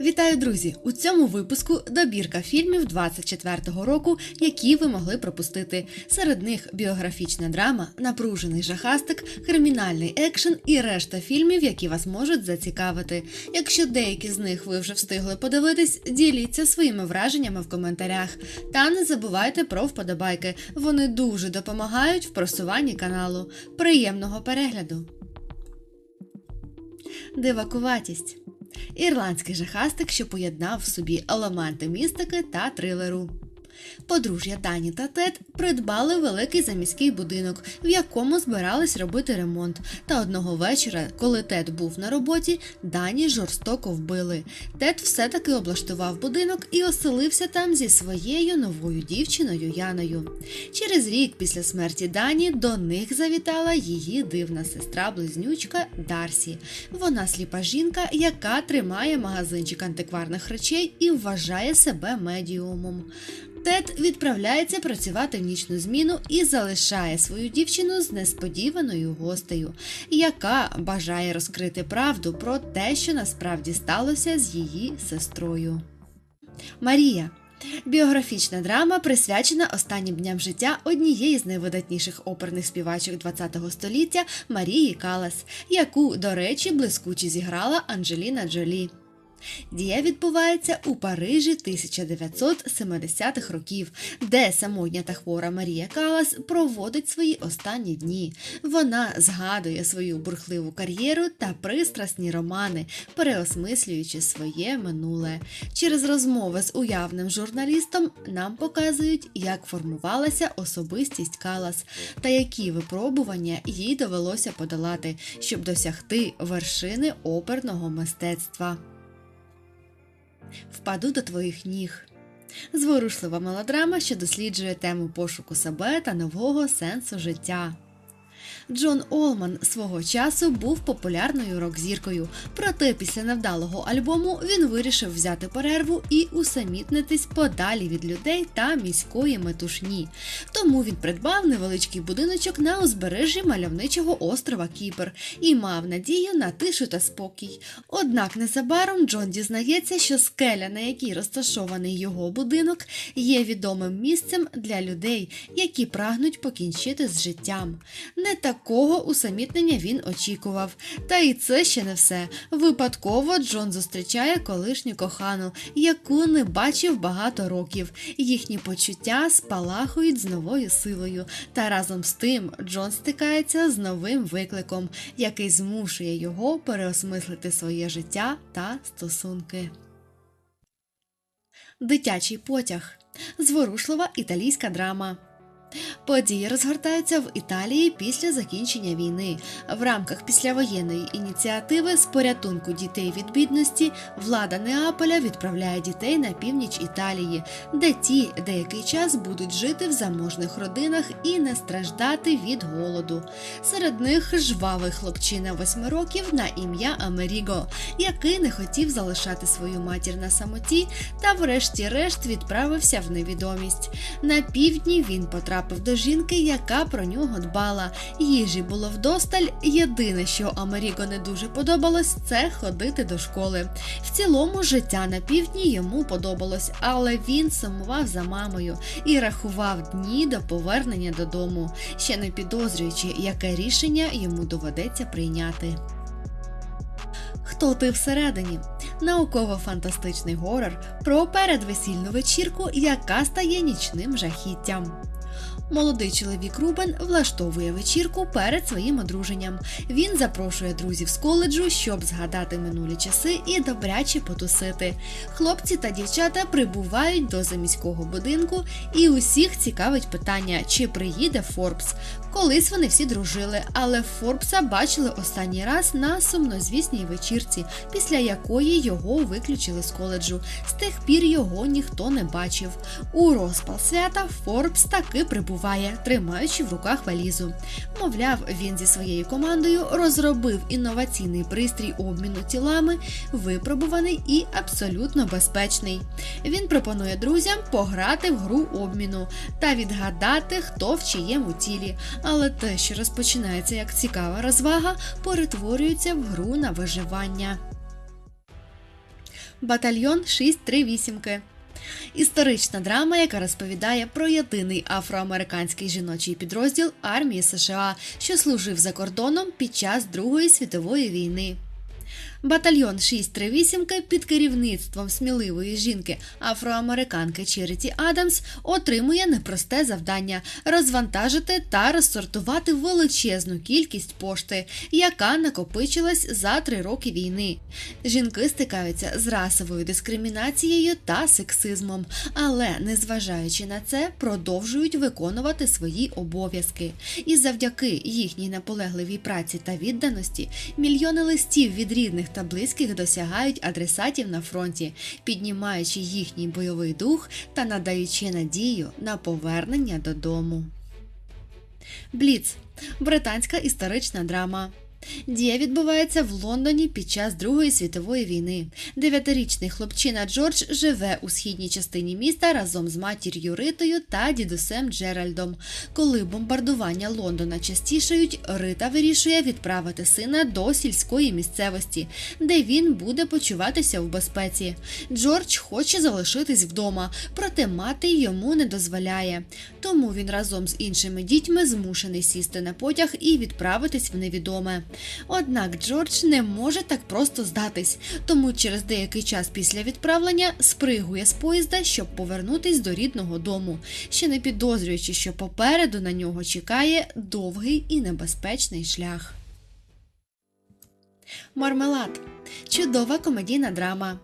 Вітаю, друзі! У цьому випуску добірка фільмів 24-го року, які ви могли пропустити. Серед них біографічна драма, напружений жахастик, кримінальний екшен і решта фільмів, які вас можуть зацікавити. Якщо деякі з них ви вже встигли подивитись, діліться своїми враженнями в коментарях. Та не забувайте про вподобайки. Вони дуже допомагають в просуванні каналу. Приємного перегляду! Дивакуватість. Ірландський жахастик, що поєднав в собі елементи містики та трилеру. Подружжя Дані та Тед придбали великий заміський будинок, в якому збирались робити ремонт. Та одного вечора, коли Тед був на роботі, Дані жорстоко вбили. Тед все-таки облаштував будинок і оселився там зі своєю новою дівчиною Яною. Через рік після смерті Дані до них завітала її дивна сестра-близнючка Дарсі. Вона сліпа жінка, яка тримає магазинчик антикварних речей і вважає себе медіумом. Тед відправляється працювати в нічну зміну і залишає свою дівчину з несподіваною гостею, яка бажає розкрити правду про те, що насправді сталося з її сестрою. Марія. Біографічна драма присвячена останнім дням життя однієї з найвидатніших оперних співачок ХХ століття Марії Калас, яку, до речі, блискуче зіграла Анджеліна Джолі. Дія відбувається у Парижі 1970-х років, де самотня та хвора Марія Калас проводить свої останні дні. Вона згадує свою бурхливу кар'єру та пристрасні романи, переосмислюючи своє минуле. Через розмови з уявним журналістом нам показують, як формувалася особистість Калас та які випробування їй довелося подолати, щоб досягти вершини оперного мистецтва. Впаду до твоїх ніг. Зворушлива мелодрама, що досліджує тему пошуку себе та нового сенсу життя. Джон Олман свого часу був популярною рок-зіркою, проте після невдалого альбому він вирішив взяти перерву і усамітнитись подалі від людей та міської метушні. Тому він придбав невеличкий будиночок на узбережжі мальовничого острова Кіпр і мав надію на тишу та спокій. Однак незабаром Джон дізнається, що скеля, на якій розташований його будинок, є відомим місцем для людей, які прагнуть покінчити з життям. Не такого усамітнення він очікував. Та і це ще не все. Випадково Джон зустрічає колишню кохану, яку не бачив багато років. Їхні почуття спалахують з новою силою. Та разом з тим Джон стикається з новим викликом, який змушує його переосмислити своє життя та стосунки. Дитячий потяг. Зворушлива італійська драма. Події розгортаються в Італії після закінчення війни. В рамках післявоєнної ініціативи з порятунку дітей від бідності влада Неаполя відправляє дітей на північ Італії, де ті деякий час будуть жити в заможних родинах і не страждати від голоду. Серед них жвавий хлопчина восьми років на ім'я Амеріго, який не хотів залишати свою матір на самоті та, врешті-решт, відправився в невідомість. На півдні він потрапив потрапив до жінки, яка про нього дбала. Їжі було вдосталь. Єдине, що Амеріго не дуже подобалось, це ходити до школи. В цілому життя на півдні йому подобалось, але він сумував за мамою і рахував дні до повернення додому, ще не підозрюючи, яке рішення йому доведеться прийняти. Хто ти всередині? Науково-фантастичний горор про передвесільну вечірку, яка стає нічним жахіттям. Молодий чоловік Рубен влаштовує вечірку перед своїм одруженням. Він запрошує друзів з коледжу, щоб згадати минулі часи і добряче потусити. Хлопці та дівчата прибувають до заміського будинку, і усіх цікавить питання, чи приїде Форбс. Колись вони всі дружили, але Форбса бачили останній раз на сумнозвісній вечірці, після якої його виключили з коледжу. З тих пір його ніхто не бачив. У розпал свята Форбс таки прибуває, тримаючи в руках валізу. Мовляв, він зі своєю командою розробив інноваційний пристрій обміну тілами, випробуваний і абсолютно безпечний. Він пропонує друзям пограти в гру обміну та відгадати, хто в чиєму тілі але те, що розпочинається як цікава розвага, перетворюється в гру на виживання. Батальйон 638. Історична драма, яка розповідає про єдиний афроамериканський жіночий підрозділ армії США, що служив за кордоном під час Другої світової війни. Батальйон 638 під керівництвом сміливої жінки афроамериканки Черіті Адамс отримує непросте завдання розвантажити та розсортувати величезну кількість пошти, яка накопичилась за три роки війни. Жінки стикаються з расовою дискримінацією та сексизмом, але незважаючи на це, продовжують виконувати свої обов'язки. І завдяки їхній наполегливій праці та відданості мільйони листів від рідних та близьких досягають адресатів на фронті, піднімаючи їхній бойовий дух та надаючи надію на повернення додому. Бліц британська історична драма. Дія відбувається в Лондоні під час Другої світової війни. Дев'ятирічний хлопчина Джордж живе у східній частині міста разом з матір'ю Ритою та дідусем Джеральдом. Коли бомбардування Лондона частішають, Рита вирішує відправити сина до сільської місцевості, де він буде почуватися в безпеці. Джордж хоче залишитись вдома, проте мати йому не дозволяє. Тому він разом з іншими дітьми змушений сісти на потяг і відправитись в невідоме. Однак Джордж не може так просто здатись, тому через деякий час після відправлення спригує з поїзда, щоб повернутись до рідного дому, ще не підозрюючи, що попереду на нього чекає довгий і небезпечний шлях. Мармелад чудова комедійна драма.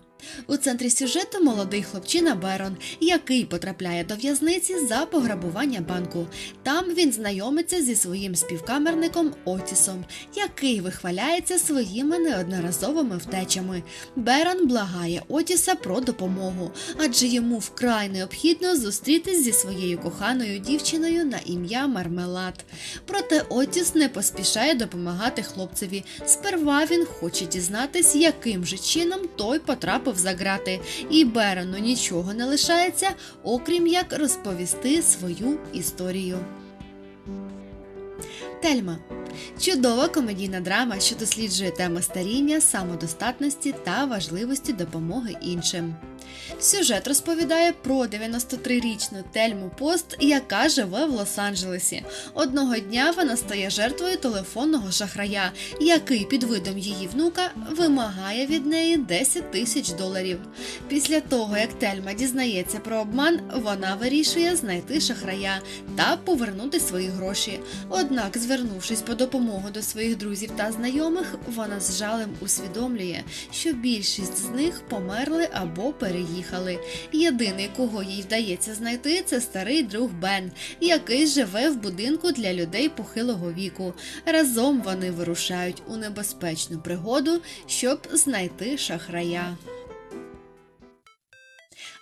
У центрі сюжету молодий хлопчина Берон, який потрапляє до в'язниці за пограбування банку. Там він знайомиться зі своїм співкамерником Отісом, який вихваляється своїми неодноразовими втечами. Берон благає Отіса про допомогу, адже йому вкрай необхідно зустрітись зі своєю коханою дівчиною на ім'я Мармелад. Проте Отіс не поспішає допомагати хлопцеві. Сперва він хоче дізнатись, яким же чином той потрапив за грати, і Берону нічого не лишається, окрім як розповісти свою історію. Тельма чудова комедійна драма, що досліджує теми старіння, самодостатності та важливості допомоги іншим. Сюжет розповідає про 93-річну Тельму Пост, яка живе в Лос-Анджелесі. Одного дня вона стає жертвою телефонного шахрая, який під видом її внука вимагає від неї 10 тисяч доларів. Після того, як Тельма дізнається про обман, вона вирішує знайти шахрая та повернути свої гроші. Однак, звернувшись по допомогу до своїх друзів та знайомих, вона з жалем усвідомлює, що більшість з них померли або переїхали. Єдиний, кого їй вдається знайти, це старий друг Бен, який живе в будинку для людей похилого віку. Разом вони вирушають у небезпечну пригоду, щоб знайти шахрая.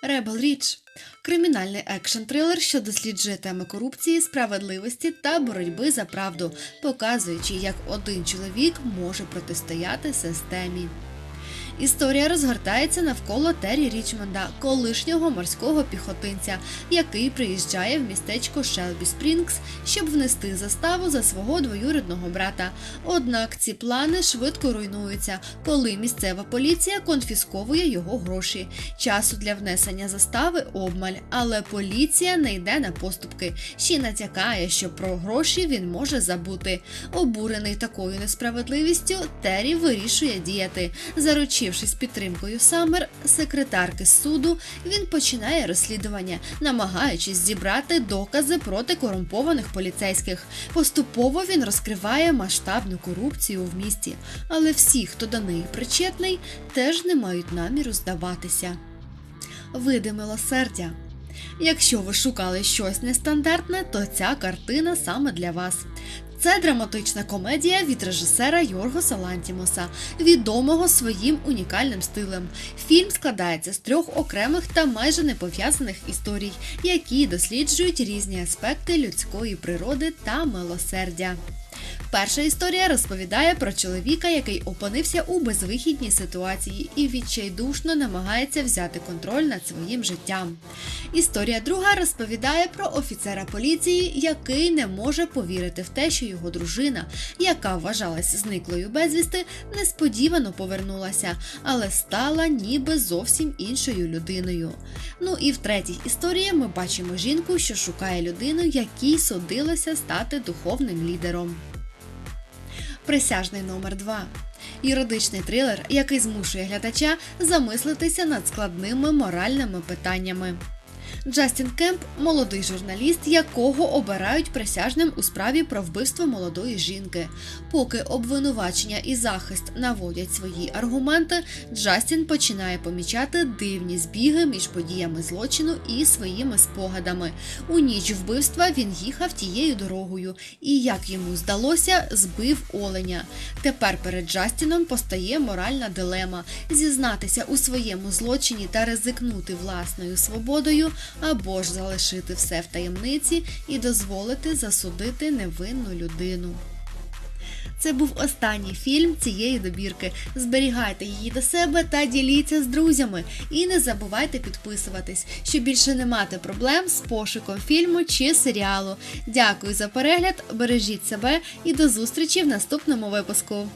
Ребел Річ кримінальний екшн-трилер, що досліджує теми корупції, справедливості та боротьби за правду, показуючи, як один чоловік може протистояти системі. Історія розгортається навколо Террі Річмонда, колишнього морського піхотинця, який приїжджає в містечко Шелбі Спрінгс, щоб внести заставу за свого двоюрідного брата. Однак ці плани швидко руйнуються, коли місцева поліція конфісковує його гроші. Часу для внесення застави обмаль, але поліція не йде на поступки. Ще натякає, що про гроші він може забути. Обурений такою несправедливістю, Террі вирішує діяти. Заручившись підтримкою Саммер, секретарки суду, він починає розслідування, намагаючись зібрати докази проти корумпованих поліцейських. Поступово він розкриває масштабну корупцію в місті, але всі, хто до неї причетний, теж не мають наміру здаватися. Види милосердя. Якщо ви шукали щось нестандартне, то ця картина саме для вас. Це драматична комедія від режисера Йоргоса Лантімоса, відомого своїм унікальним стилем. Фільм складається з трьох окремих та майже не пов'язаних історій, які досліджують різні аспекти людської природи та милосердя. Перша історія розповідає про чоловіка, який опинився у безвихідній ситуації і відчайдушно намагається взяти контроль над своїм життям. Історія друга розповідає про офіцера поліції, який не може повірити в те, що його дружина, яка вважалась зниклою безвісти, несподівано повернулася, але стала ніби зовсім іншою людиною. Ну і в третій історії ми бачимо жінку, що шукає людину, якій судилося стати духовним лідером. Присяжний номер 2 Юридичний трилер, який змушує глядача замислитися над складними моральними питаннями. Джастін Кемп молодий журналіст, якого обирають присяжним у справі про вбивство молодої жінки. Поки обвинувачення і захист наводять свої аргументи, Джастін починає помічати дивні збіги між подіями злочину і своїми спогадами. У ніч вбивства він їхав тією дорогою і, як йому здалося, збив оленя. Тепер перед Джастіном постає моральна дилема зізнатися у своєму злочині та ризикнути власною свободою, або ж залишити все в таємниці і дозволити засудити невинну людину. Це був останній фільм цієї добірки. Зберігайте її до себе та діліться з друзями. І не забувайте підписуватись, щоб більше не мати проблем з пошуком фільму чи серіалу. Дякую за перегляд, бережіть себе і до зустрічі в наступному випуску.